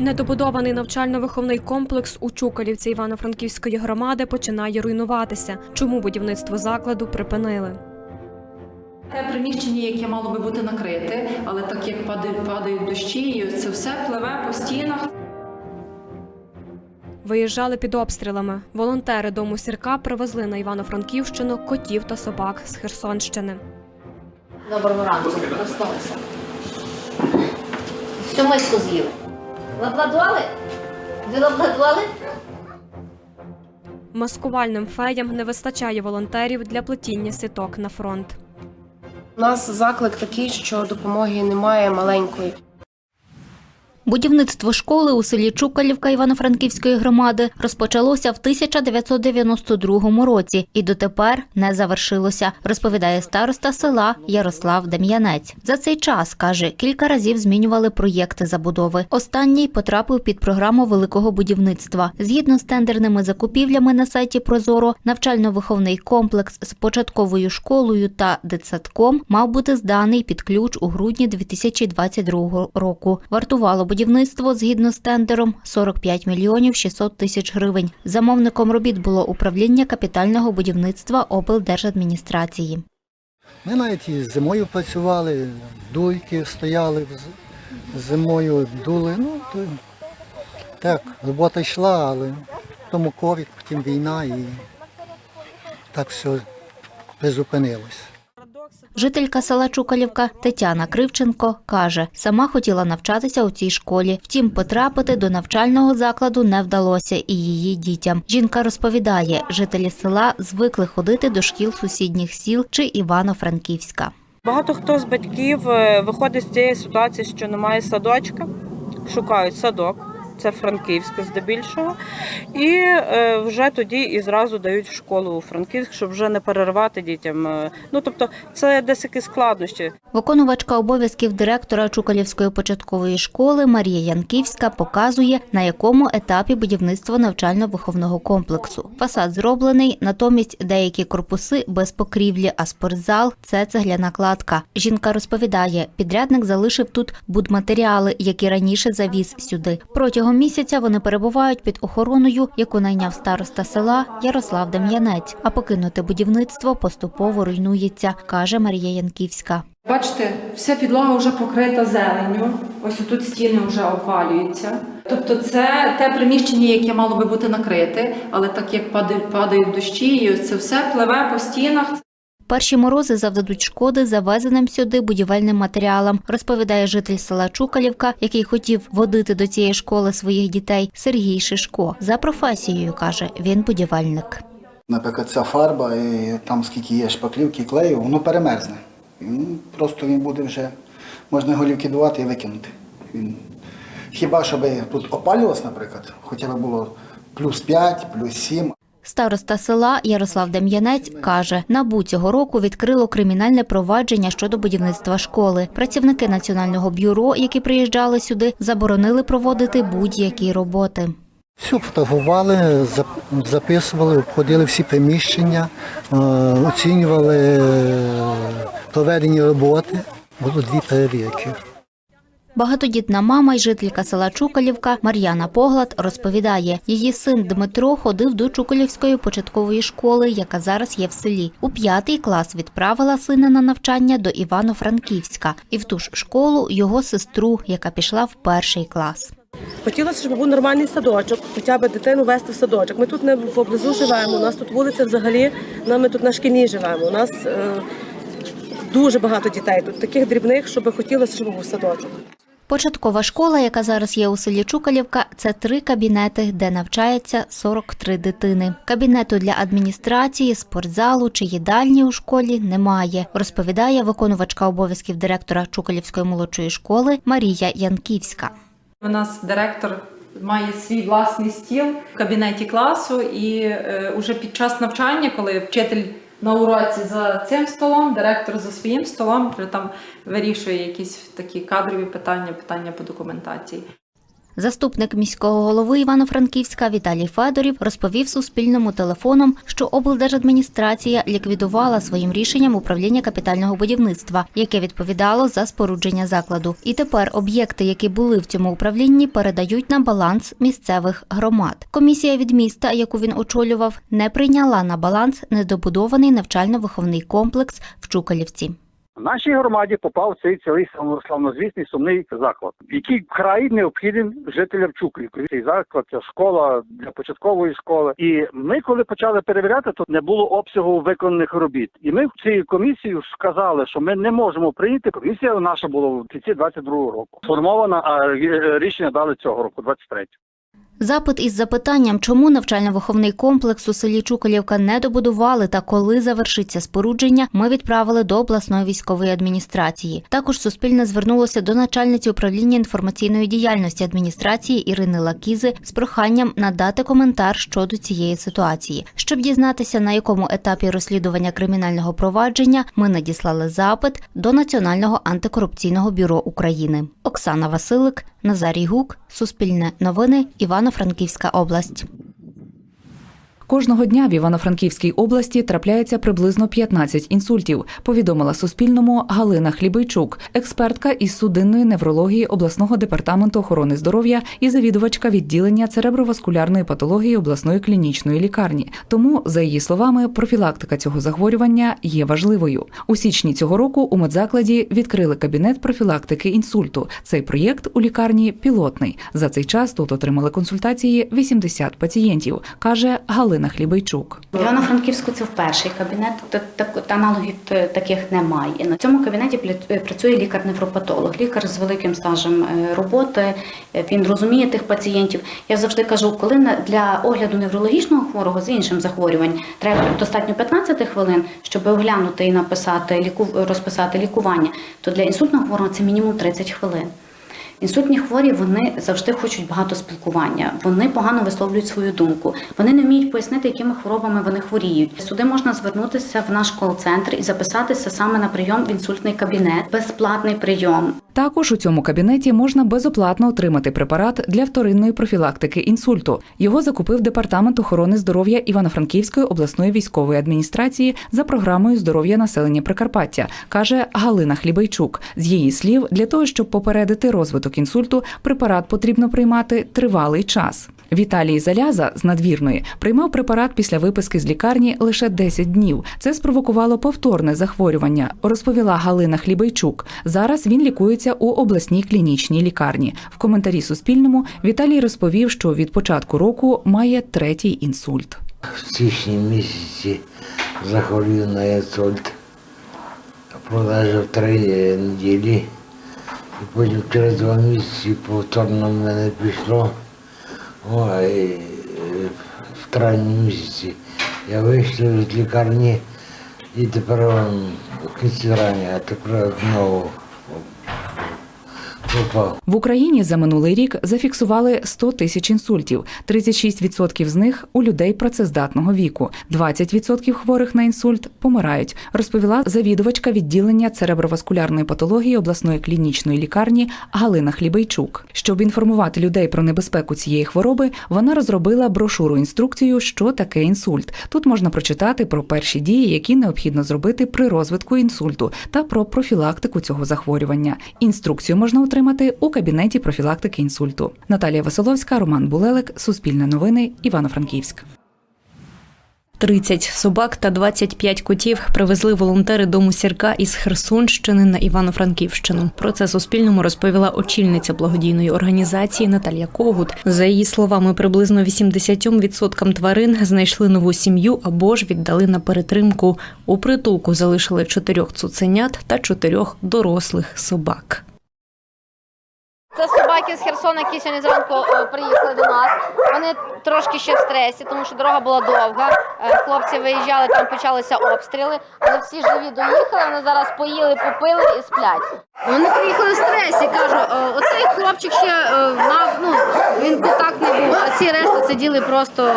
Недобудований навчально-виховний комплекс у Чукалівці Івано-Франківської громади починає руйнуватися. Чому будівництво закладу припинили? Те приміщення, яке мало би бути накрите, але так як падають, падають дощі, і це все пливе по стінах. Виїжджали під обстрілами. Волонтери дому сірка привезли на Івано-Франківщину котів та собак з Херсонщини. Доброго ранку. Всю миску з'їли. Лабладували? Ви лабладували? Маскувальним феям не вистачає волонтерів для плетіння сіток на фронт. У нас заклик такий, що допомоги немає маленької. Будівництво школи у селі Чукалівка Івано-Франківської громади розпочалося в 1992 році і дотепер не завершилося, розповідає староста села Ярослав Дем'янець. За цей час, каже, кілька разів змінювали проєкти забудови. Останній потрапив під програму великого будівництва. Згідно з тендерними закупівлями на сайті Прозоро, навчально-виховний комплекс з початковою школою та дитсадком мав бути зданий під ключ у грудні 2022 року. Вартувало будівництво згідно з тендером 45 мільйонів 600 тисяч гривень. Замовником робіт було управління капітального будівництва облдержадміністрації. Ми навіть і зимою працювали, дуйки стояли зимою, дули. Ну, то, так, робота йшла, але тому ковід, потім війна і так все призупинилось. Жителька села Чукалівка Тетяна Кривченко каже, сама хотіла навчатися у цій школі. Втім, потрапити до навчального закладу не вдалося і її дітям. Жінка розповідає, жителі села звикли ходити до шкіл сусідніх сіл чи Івано-Франківська. Багато хто з батьків е, виходить з цієї ситуації, що немає садочка, шукають садок. Це Франківська здебільшого, і е, вже тоді і зразу дають в школу у Франківськ, щоб вже не переривати дітям. е, Ну тобто, це десь якісь складнощі. Виконувачка обов'язків директора Чукалівської початкової школи Марія Янківська показує, на якому етапі будівництво навчально-виховного комплексу. Фасад зроблений, натомість деякі корпуси без покрівлі, а спортзал це цегляна кладка. Жінка розповідає, підрядник залишив тут будматеріали, які раніше завіз сюди. Протягом місяця вони перебувають під охороною, яку найняв староста села Ярослав Дем'янець. А покинуте будівництво поступово руйнується, каже Марія Янківська. Бачите, вся підлога вже покрита зеленню. Ось тут стіни вже опалюються. Тобто, це те приміщення, яке мало би бути накрите, але так як падають, падають дощі, і ось це все пливе по стінах. Перші морози завдадуть шкоди завезеним сюди будівельним матеріалам, розповідає житель села Чукалівка, який хотів водити до цієї школи своїх дітей Сергій Шишко. За професією каже, він будівельник. Наприклад, ця фарба, і там скільки є шпаклівки, клею, воно перемерзне. Ну, просто він буде вже, можна його ліквідувати і викинути. Він, хіба щоб тут опалювалось, наприклад, хоча б було плюс 5, плюс 7, Староста села Ярослав Дем'янець каже, набу цього року відкрило кримінальне провадження щодо будівництва школи. Працівники національного бюро, які приїжджали сюди, заборонили проводити будь-які роботи. Все фотографували, записували, обходили всі приміщення, е, оцінювали е, проведені роботи. Було дві перевірки. Багатодітна мама й жителька села Чукалівка Мар'яна Поглад розповідає, її син Дмитро ходив до Чукалівської початкової школи, яка зараз є в селі. У п'ятий клас відправила сина на навчання до Івано-Франківська і в ту ж школу його сестру, яка пішла в перший клас. Хотілося, щоб був нормальний садочок, хоча б дитину вести в садочок. Ми тут не поблизу живемо. У нас тут вулиця взагалі. Ми тут на шкільній живемо. У нас е, дуже багато дітей тут, таких дрібних, щоб хотілося, щоб був садочок. Початкова школа, яка зараз є у селі Чукалівка, це три кабінети, де навчається 43 дитини. Кабінету для адміністрації, спортзалу чи їдальні у школі немає, розповідає виконувачка обов'язків директора Чукалівської молодшої школи Марія Янківська. У нас директор має свій власний стіл в кабінеті класу, і е, уже під час навчання, коли вчитель на уроці за цим столом, директор за своїм столом вже там вирішує якісь такі кадрові питання, питання по документації. Заступник міського голови Івано-Франківська Віталій Федорів розповів Суспільному телефоном, що облдержадміністрація ліквідувала своїм рішенням управління капітального будівництва, яке відповідало за спорудження закладу. І тепер об'єкти, які були в цьому управлінні, передають на баланс місцевих громад. Комісія від міста, яку він очолював, не прийняла на баланс недобудований навчально-виховний комплекс в Чукалівці. Нашій громаді попав цей цілий славно- славнозвісний сумний заклад, який вкрай необхідний жителям Чукрівки. Цей заклад це школа для початкової школи. І ми, коли почали перевіряти, то не було обсягу виконаних робіт. І ми в цій комісії сказали, що ми не можемо прийняти. Комісія наша була в кінці 22-го року. Сформована, а е, рішення дали цього року, 23 Запит із запитанням, чому навчально-виховний комплекс у селі Чукалівка не добудували та коли завершиться спорудження, ми відправили до обласної військової адміністрації. Також Суспільне звернулося до начальниці управління інформаційної діяльності адміністрації Ірини Лакізи з проханням надати коментар щодо цієї ситуації. Щоб дізнатися, на якому етапі розслідування кримінального провадження, ми надіслали запит до Національного антикорупційного бюро України. Оксана Василик, Назарій Гук, Суспільне новини, Івано-Франківська область. Кожного дня в Івано-Франківській області трапляється приблизно 15 інсультів, повідомила Суспільному Галина Хлібейчук, експертка із судинної неврології обласного департаменту охорони здоров'я і завідувачка відділення цереброваскулярної патології обласної клінічної лікарні. Тому, за її словами, профілактика цього захворювання є важливою. У січні цього року у медзакладі відкрили кабінет профілактики інсульту. Цей проєкт у лікарні пілотний. За цей час тут отримали консультації 80 пацієнтів, каже Галина Хлібейчук. В Івано-Франківську це перший кабінет, аналогів таких немає. На цьому кабінеті пля- працює лікар-невропатолог, лікар з великим стажем е, роботи. е, Він розуміє тих пацієнтів. Я завжди кажу, коли для огляду неврологічного хворого з іншим захворюванням треба достатньо 15 хвилин, щоб оглянути і написати розписати лікування, то для інсультного хворого це мінімум 30 хвилин. Інсультні хворі вони завжди хочуть багато спілкування. Вони погано висловлюють свою думку. Вони не вміють пояснити, якими хворобами вони хворіють. Сюди можна звернутися в наш кол-центр і записатися саме на прийом в інсультний кабінет. Безплатний прийом. Також у цьому кабінеті можна безоплатно отримати препарат для вторинної профілактики інсульту. Його закупив департамент охорони здоров'я Івано-Франківської обласної військової адміністрації за програмою здоров'я населення Прикарпаття, каже Галина Хлібайчук. З її слів, для того, щоб попередити розвиток інсульту, препарат потрібно приймати тривалий час. Віталій Заляза з надвірної приймав препарат після виписки з лікарні лише 10 днів. Це спровокувало повторне захворювання, розповіла Галина Хлібейчук. Зараз він лікується у обласній клінічній лікарні. В коментарі Суспільному Віталій розповів, що від початку року має третій інсульт. В січні місяці захворів на інсульт. Пролежав три неділі. І потім через два місяці повторно в мене пішло. О, і, е, в травні місяці я вийшов з лікарні і тепер он, в а тепер знову. В Україні за минулий рік зафіксували 100 тисяч інсультів. 36% з них у людей працездатного віку. 20% хворих на інсульт помирають, розповіла завідувачка відділення цереброваскулярної патології обласної клінічної лікарні Галина Хлібейчук. Щоб інформувати людей про небезпеку цієї хвороби, вона розробила брошуру інструкцію, що таке інсульт. Тут можна прочитати про перші дії, які необхідно зробити при розвитку інсульту, та про профілактику цього захворювання. Інструкцію можна отримати у кабінеті профілактики інсульту. Наталія Василовська, Роман Булелик, Суспільне новини, Івано-Франківськ. 30 собак та 25 котів привезли волонтери дому сірка із Херсонщини на Івано-Франківщину. Про це Суспільному розповіла очільниця благодійної організації Наталія Когут. За її словами, приблизно 80% тварин знайшли нову сім'ю або ж віддали на перетримку. У притулку залишили чотирьох цуценят та чотирьох дорослих собак. Це собаки з Херсона, які сьогодні зранку е, приїхали до нас. Вони трошки ще в стресі, тому що дорога була довга. Е, Хлопці виїжджали, там почалися обстріли, але всі живі доїхали. Вони зараз поїли, попили і сплять. Вони приїхали в стресі. Кажу, «Е, оцей хлопчик ще мав, ну він контактний був, а ці решта сиділи просто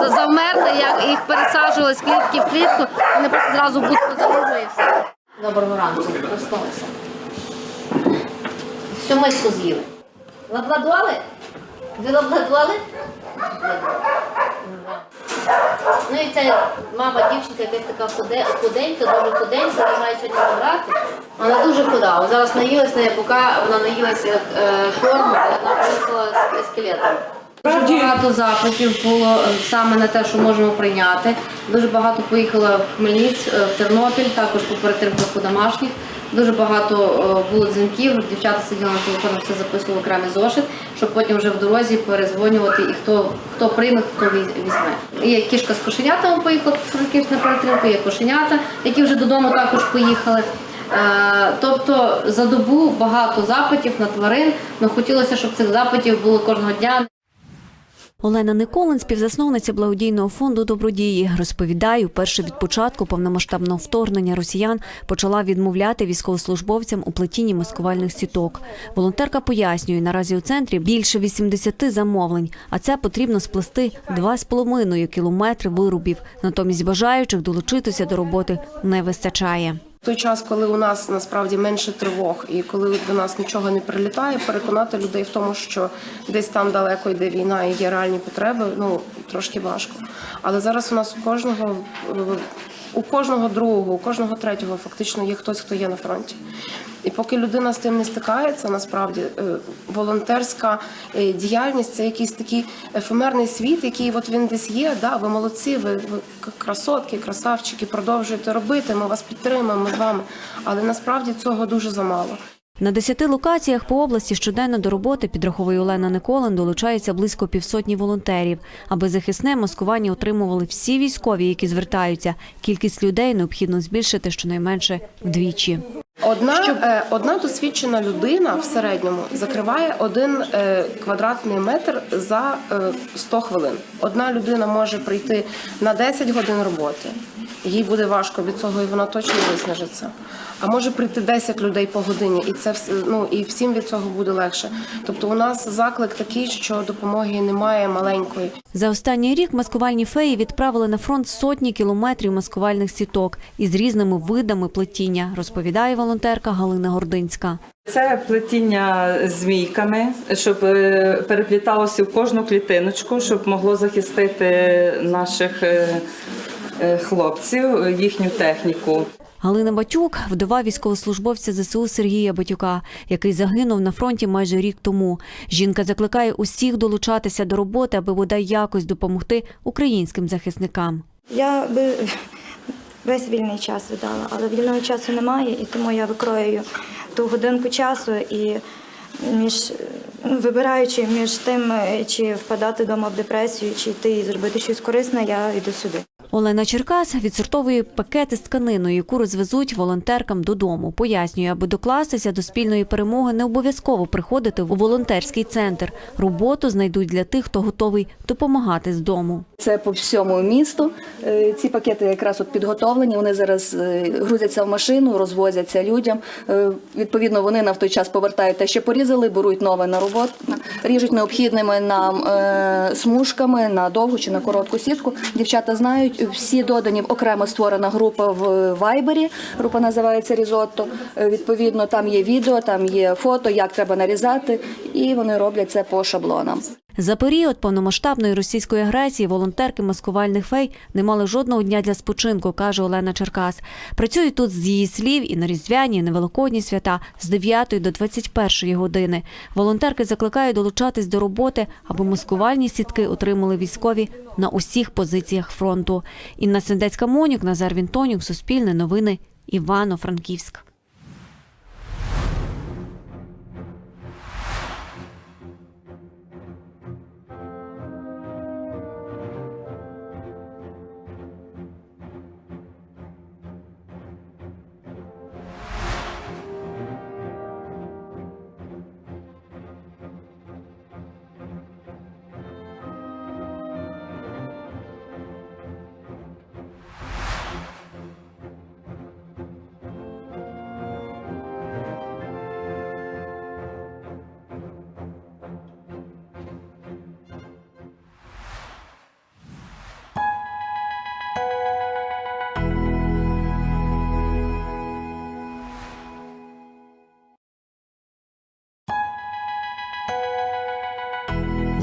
за- завмерли, як їх пересаджували з клітки в клітку. Вони просто зразу залізли і все. Доброго ранку, проснулися. Всю миску з'їли. Лабладоли? Ви обладнали? Ну і це мама дівчинка якась така худенька, дуже худенька, не має сьогодні забрати. Вона дуже худа. Зараз наїлась не поки вона наїлася е, корму, вона поїхала з скелетом. Дуже багато запитів було е, саме на те, що можемо прийняти. Дуже багато поїхало в Хмельниць, е, в Тернопіль, також по перетримках у домашніх. Дуже багато е, було дзвінків. Дівчата сиділи на телефоні, все записували окремий зошит, щоб потім вже в дорозі перезвонювати і хто хто прийме, хто віз- візьме. Є кішка з кошенятами поїхала на перетримку, є кошенята, які вже додому також поїхали. Е, Тобто за добу багато запитів на тварин. але хотілося, щоб цих запитів було кожного дня. Олена Николин, співзасновниця благодійного фонду добродії, розповідає, вперше від початку повномасштабного вторгнення росіян почала відмовляти військовослужбовцям у плетінні маскувальних сіток. Волонтерка пояснює, наразі у центрі більше 80 замовлень, а це потрібно сплести 2,5 кілометри вирубів. Натомість бажаючих долучитися до роботи не вистачає. Той час, коли у нас насправді менше тривог, і коли до нас нічого не прилітає, переконати людей в тому, що десь там далеко йде війна і є реальні потреби, ну трошки важко. Але зараз у нас у кожного е, у кожного другого, у кожного третього фактично є хтось, хто є на фронті. І поки людина з тим не стикається, насправді е, волонтерська е, діяльність це якийсь такий ефемерний світ, який от він десь є. Да, ви молодці, ви, ви красотки, красавчики, продовжуєте робити. Ми вас підтримуємо ми з вами. Але насправді цього дуже замало. На десяти локаціях по області щоденно до роботи, підраховує Олена Николин, долучається близько півсотні волонтерів. Аби захисне маскування отримували всі військові, які звертаються. Кількість людей необхідно збільшити щонайменше вдвічі. Одна, е, одна досвідчена людина в середньому закриває один е, квадратний метр за е, 100 хвилин. Одна людина може прийти на 10 годин роботи. Їй буде важко від цього, і вона точно виснажиться. А може прийти 10 людей по годині, і це ну і всім від цього буде легше. Тобто, у нас заклик такий, що допомоги немає маленької. За останній рік маскувальні феї відправили на фронт сотні кілометрів маскувальних сіток із різними видами плетіння, розповідає волонтерка Галина Гординська. Це плетіння змійками, щоб е, перепліталося в кожну клітиночку, щоб могло захистити наших е, е, хлопців, їхню техніку. Галина Батюк – вдова військовослужбовця ЗСУ Сергія Батюка, який загинув на фронті майже рік тому. Жінка закликає усіх долучатися до роботи, аби бодай якось допомогти українським захисникам. Я би весь вільний час віддала, але вільного часу немає, і тому я викроюю ту годинку часу і між ну, вибираючи між тим, чи впадати вдома в депресію, чи йти і зробити щось корисне, я йду сюди. Олена Черкас відсортовує пакети з тканиною, яку розвезуть волонтеркам додому. Пояснює, аби докластися до спільної перемоги, не обов'язково приходити у волонтерський центр. Роботу знайдуть для тих, хто готовий допомагати з дому. Це по всьому місту. Е, Ці пакети якраз от підготовлені. Вони зараз е, грузяться в машину, розвозяться людям. Е, Відповідно, вони на в той час повертають те, що порізали, беруть нове на роботу, ріжуть необхідними нам смужками на довгу чи на коротку сітку. Дівчата знають, всі додані окремо створена група в Вайбері. Група називається Різотто. Е, Відповідно, там є відео, там є фото, як треба нарізати, і вони роблять це по шаблонам. За період повномасштабної російської агресії волонтерки маскувальних фей не мали жодного дня для спочинку, каже Олена Черкас. Працюють тут з її слів і на різдвяні, і на великодні свята з 9 до 21 години. Волонтерки закликають долучатись до роботи, аби маскувальні сітки отримали військові на усіх позиціях фронту. Інна Сендецька Монюк, Назар Вінтонюк, Суспільне новини, Івано-Франківськ.